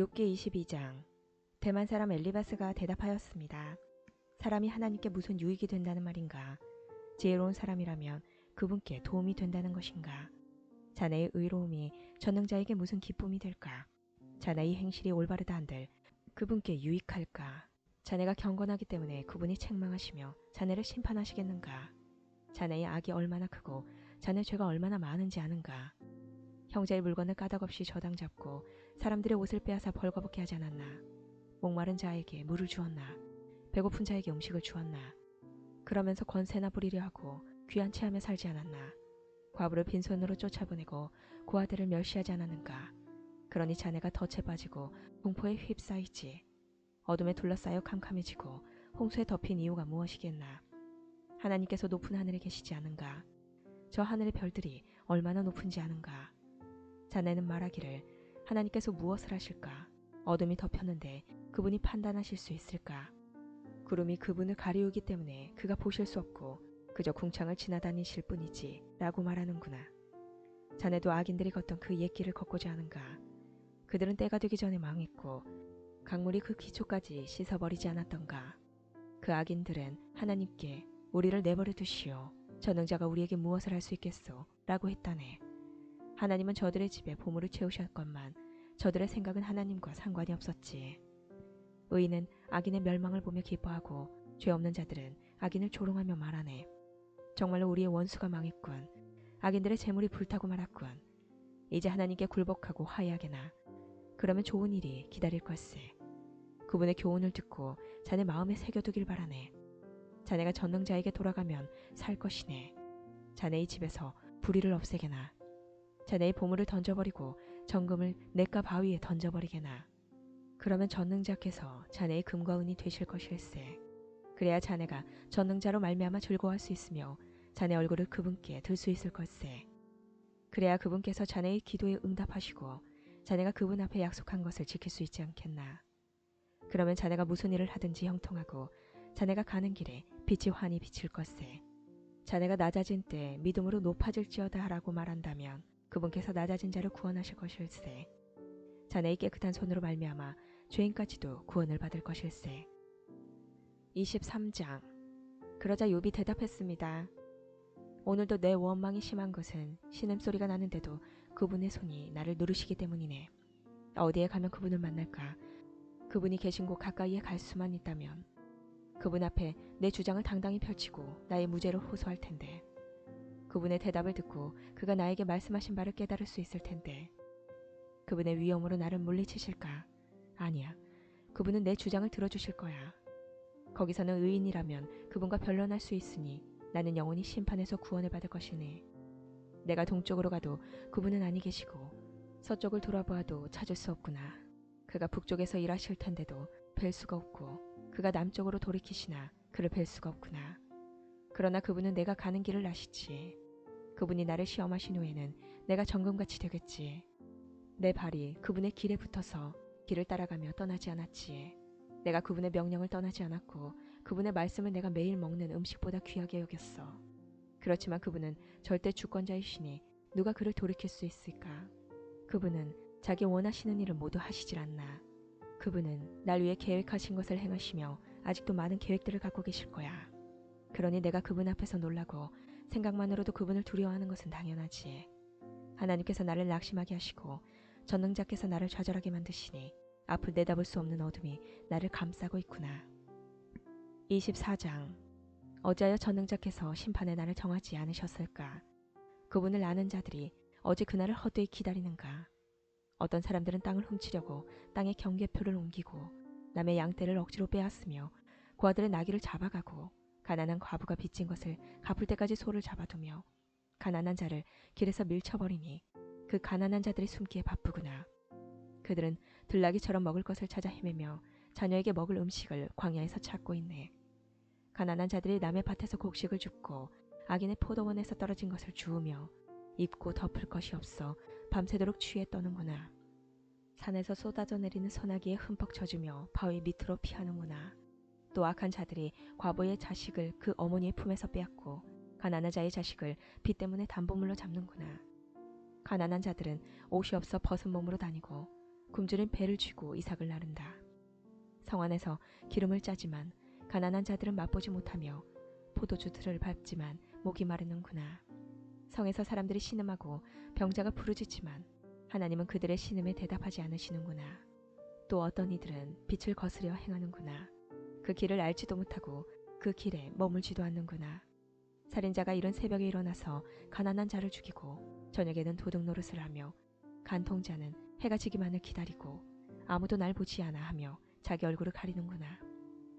욥기 22장 대만 사람 엘리바스가 대답하였습니다. 사람이 하나님께 무슨 유익이 된다는 말인가? 지혜로운 사람이라면 그분께 도움이 된다는 것인가? 자네의 의로움이 전능자에게 무슨 기쁨이 될까? 자네의 행실이 올바르다 한들 그분께 유익할까? 자네가 경건하기 때문에 그분이 책망하시며 자네를 심판하시겠는가? 자네의 악이 얼마나 크고 자네 죄가 얼마나 많은지 아는가? 형제의 물건을 까닭없이 저당 잡고 사람들의 옷을 빼앗아 벌거벗게 하지 않았나? 목마른 자에게 물을 주었나? 배고픈 자에게 음식을 주었나? 그러면서 권세나 부리려 하고 귀한 체하며 살지 않았나? 과부를 빈손으로 쫓아보내고 고아들을 멸시하지 않았는가? 그러니 자네가 덫에 빠지고 공포에 휩싸이지. 어둠에 둘러싸여 캄캄해지고 홍수에 덮인 이유가 무엇이겠나? 하나님께서 높은 하늘에 계시지 않은가? 저 하늘의 별들이 얼마나 높은지 아는가? 자네는 말하기를 하나님께서 무엇을 하실까? 어둠이 덮였는데 그분이 판단하실 수 있을까? 구름이 그분을 가리우기 때문에 그가 보실 수 없고 그저 궁창을 지나다니실 뿐이지 라고 말하는구나. 자네도 악인들이 걷던 그 옛길을 걷고자 하는가? 그들은 때가 되기 전에 망했고 강물이 그 기초까지 씻어버리지 않았던가? 그 악인들은 하나님께 우리를 내버려 두시오. 전능자가 우리에게 무엇을 할 수 있겠소? 라고 했다네. 하나님은 저들의 집에 보물을 채우셨건만 저들의 생각은 하나님과 상관이 없었지. 의인은 악인의 멸망을 보며 기뻐하고 죄 없는 자들은 악인을 조롱하며 말하네. 정말로 우리의 원수가 망했군. 악인들의 재물이 불타고 말았군. 이제 하나님께 굴복하고 화해하게나. 그러면 좋은 일이 기다릴 걸세. 그분의 교훈을 듣고 자네 마음에 새겨두길 바라네. 자네가 전능자에게 돌아가면 살 것이네. 자네의 집에서 불의를 없애게나. 자네의 보물을 던져버리고 정금을 냇가 바위에 던져버리게나. 그러면 전능자께서 자네의 금과 은이 되실 것일세. 그래야 자네가 전능자로 말미암아 즐거워할 수 있으며 자네 얼굴을 그분께 들 수 있을 것세. 그래야 그분께서 자네의 기도에 응답하시고 자네가 그분 앞에 약속한 것을 지킬 수 있지 않겠나. 그러면 자네가 무슨 일을 하든지 형통하고 자네가 가는 길에 빛이 환히 비칠 것세. 자네가 낮아진 때 믿음으로 높아질지어다 하라고 말한다면 그분께서 낮아진 자를 구원하실 것일세. 자네의 깨끗한 손으로 말미암아 죄인까지도 구원을 받을 것일세. 23장 그러자 욥이 대답했습니다. 오늘도 내 원망이 심한 것은 신음소리가 나는데도 그분의 손이 나를 누르시기 때문이네. 어디에 가면 그분을 만날까? 그분이 계신 곳 가까이에 갈 수만 있다면 그분 앞에 내 주장을 당당히 펼치고 나의 무죄를 호소할 텐데 그분의 대답을 듣고 그가 나에게 말씀하신 바를 깨달을 수 있을 텐데 그분의 위험으로 나를 물리치실까? 아니야. 그분은 내 주장을 들어주실 거야. 거기서는 의인이라면 그분과 변론할 수 있으니 나는 영원히 심판에서 구원을 받을 것이네. 내가 동쪽으로 가도 그분은 아니 계시고 서쪽을 돌아보아도 찾을 수 없구나. 그가 북쪽에서 일하실 텐데도 뵐 수가 없고 그가 남쪽으로 돌이키시나 그를 뵐 수가 없구나. 그러나 그분은 내가 가는 길을 아시지. 그분이 나를 시험하신 후에는 내가 정금같이 되겠지. 내 발이 그분의 길에 붙어서 길을 따라가며 떠나지 않았지. 내가 그분의 명령을 떠나지 않았고 그분의 말씀을 내가 매일 먹는 음식보다 귀하게 여겼어. 그렇지만 그분은 절대 주권자이시니 누가 그를 돌이킬 수 있을까? 그분은 자기 원하시는 일을 모두 하시질 않나. 그분은 날 위해 계획하신 것을 행하시며 아직도 많은 계획들을 갖고 계실 거야. 그러니 내가 그분 앞에서 놀라고 생각만으로도 그분을 두려워하는 것은 당연하지. 하나님께서 나를 낙심하게 하시고 전능자께서 나를 좌절하게 만드시니 앞을 내다볼 수 없는 어둠이 나를 감싸고 있구나. 24장 어찌하여 전능자께서 심판의 날을 정하지 않으셨을까? 그분을 아는 자들이 어제 그날을 헛되이 기다리는가? 어떤 사람들은 땅을 훔치려고 땅의 경계표를 옮기고 남의 양떼를 억지로 빼앗으며 고아들의 나귀를 잡아가고 가난한 과부가 빚진 것을 갚을 때까지 소를 잡아두며 가난한 자를 길에서 밀쳐버리니 그 가난한 자들이 숨기에 바쁘구나. 그들은 들나귀처럼 먹을 것을 찾아 헤매며 자녀에게 먹을 음식을 광야에서 찾고 있네. 가난한 자들이 남의 밭에서 곡식을 줍고 악인의 포도원에서 떨어진 것을 주우며 입고 덮을 것이 없어 밤새도록 취해 떠는구나. 산에서 쏟아져 내리는 소나기에 흠뻑 젖으며 바위 밑으로 피하는구나. 또 악한 자들이 과부의 자식을 그 어머니의 품에서 빼앗고 가난한 자의 자식을 빚 때문에 담보물로 잡는구나. 가난한 자들은 옷이 없어 벗은 몸으로 다니고 굶주린 배를 쥐고 이삭을 나른다. 성 안에서 기름을 짜지만 가난한 자들은 맛보지 못하며 포도주 틀을 밟지만 목이 마르는구나. 성에서 사람들이 신음하고 병자가 부르짖지만 하나님은 그들의 신음에 대답하지 않으시는구나. 또 어떤 이들은 빛을 거스려 행하는구나. 그 길을 알지도 못하고 그 길에 머물지도 않는구나. 살인자가 이른 새벽에 일어나서 가난한 자를 죽이고 저녁에는 도둑 노릇을 하며 간통자는 해가 지기만을 기다리고 아무도 날 보지 않아 하며 자기 얼굴을 가리는구나.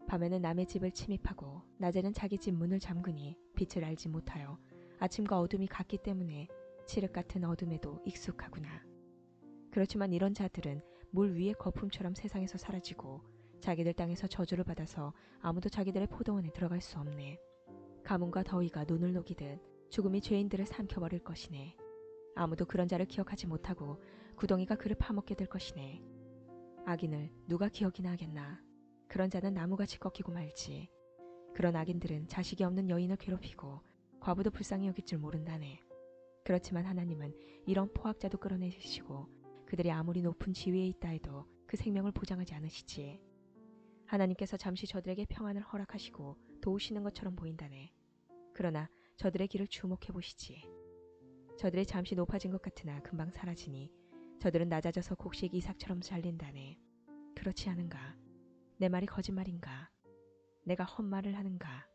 밤에는 남의 집을 침입하고 낮에는 자기 집 문을 잠그니 빛을 알지 못하여 아침과 어둠이 같기 때문에 칠흑 같은 어둠에도 익숙하구나. 그렇지만 이런 자들은 물 위의 거품처럼 세상에서 사라지고 자기들 땅에서 저주를 받아서 아무도 자기들의 포도원에 들어갈 수 없네. 가뭄과 더위가 눈을 녹이듯 죽음이 죄인들을 삼켜버릴 것이네. 아무도 그런 자를 기억하지 못하고 구덩이가 그를 파먹게 될 것이네. 악인을 누가 기억이나 하겠나. 그런 자는 나무같이 꺾이고 말지. 그런 악인들은 자식이 없는 여인을 괴롭히고 과부도 불쌍히 여길 줄 모른다네. 그렇지만 하나님은 이런 포악자도 끌어내시고 그들이 아무리 높은 지위에 있다 해도 그 생명을 보장하지 않으시지. 하나님께서 잠시 저들에게 평안을 허락하시고 도우시는 것처럼 보인다네. 그러나 저들의 길을 주목해 보시지. 저들이 잠시 높아진 것 같으나 금방 사라지니 저들은 낮아져서 곡식 이삭처럼 잘린다네. 그렇지 않은가? 내 말이 거짓말인가? 내가 헛말을 하는가?